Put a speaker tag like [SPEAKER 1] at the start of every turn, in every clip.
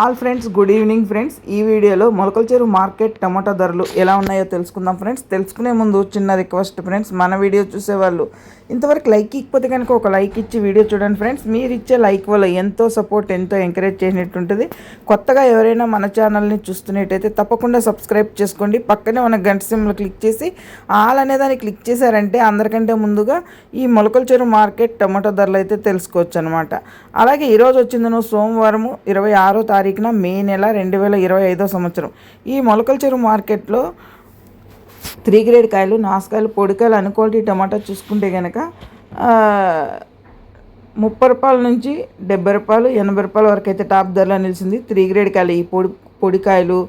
[SPEAKER 1] All friends good evening friends. ఈ వీడియోలో మొలకల చెరువు మార్కెట్ టమాటా ధరలు ఎలా ఉన్నాయో తెలుసుకుందాం ఫ్రెండ్స్. తెలుసుకునే ముందు చిన్న రిక్వెస్ట్ ఫ్రెండ్స్ మన వీడియో చూసేవాళ్ళు ఇంతవరకు లైక్ ఇకపోతే కనుక ఒక లైక్ ఇచ్చి వీడియో చూడండి ఫ్రెండ్స్. మీరు ఇచ్చే లైక్ వల్ల ఎంతో సపోర్ట్ ఎంతో ఎంకరేజ్ చేసినట్టు ఉంటుంది కొత్తగా ఎవరైనా మన ఛానల్ని చూస్తున్నట్టయితే తప్పకుండా సబ్స్క్రైబ్ చేసుకోండి. పక్కనే మన గంట సిమ్లు క్లిక్ చేసి ఆల్ అనే దాన్ని క్లిక్ చేశారంటే అందరికంటే ముందుగా ఈ మొలకల చెరువు మార్కెట్ టమాటో ధరలు అయితే తెలుసుకోవచ్చు అనమాట అలాగే ఈరోజు వచ్చిందను సోమవారము ఇరవై ఆరో తారీఖున మే నెల రెండు వేల ఇరవై ఐదో సంవత్సరం. ఈ మొలకల చెరువు మార్కెట్లో త్రీ గ్రేడ్ కాయలు నాసుకాయలు పొడికాయలు అనుకోటి టమాటా చూసుకుంటే కనుక ముప్పై రూపాయల నుంచి డెబ్బై రూపాయలు ఎనభై రూపాయల వరకు అయితే టాప్ ధరలో నిలిచింది. త్రీ గ్రేడ్ కాయలు ఈ పొడి పొడికాయలు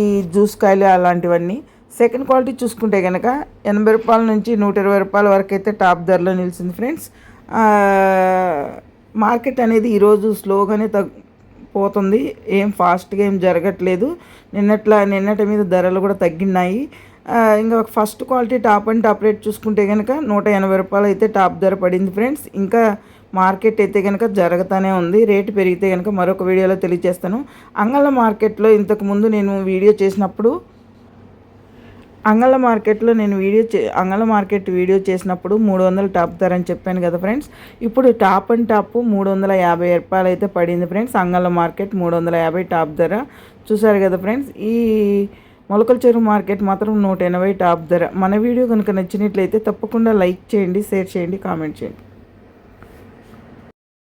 [SPEAKER 1] ఈ జ్యూస్ కాయలు అలాంటివన్నీ. సెకండ్ క్వాలిటీ చూసుకుంటే కనుక ఎనభై రూపాయల నుంచి నూట ఇరవై రూపాయల వరకు అయితే టాప్ ధరలో నిలిచింది ఫ్రెండ్స్. మార్కెట్ అనేది ఈరోజు స్లోగానే తగ్గు పోతుంది. ఏం ఫాస్ట్గా ఏం జరగట్లేదు. నిన్నట్లా నిన్నటి మీద ధరలు కూడా తగ్గినాయి. ఇంకా first quality top and top rate చూసుకుంటే కనుక నూట ఎనభై రూపాయలు అయితే టాప్ ధర పడింది ఫ్రెండ్స్. ఇంకా మార్కెట్ అయితే కనుక జరుగుతూనే ఉంది. రేటు పెరిగితే కనుక మరొక వీడియోలో తెలియజేస్తాను. అంగళ మార్కెట్లో ఇంతకుముందు నేను వీడియో చేసినప్పుడు అంగళ మార్కెట్లో నేను వీడియో చే అంగళ మార్కెట్ వీడియో చేసినప్పుడు మూడు వందల టాప్ ధర అని చెప్పాను కదా ఫ్రెండ్స్. ఇప్పుడు టాప్ అండ్ టాప్ మూడు వందల యాభై రూపాయలు అయితే పడింది ఫ్రెండ్స్. అంగళ మార్కెట్ మూడు వందల యాభై టాప్ ధర. చూసారు కదా ఫ్రెండ్స్ ఈ మొలకల చెరువు మార్కెట్ మాత్రం నూట ఎనభై టాప్ ధర. మన వీడియో కనుక నచ్చినట్లయితే తప్పకుండా లైక్ చేయండి షేర్ చేయండి కామెంట్ చేయండి.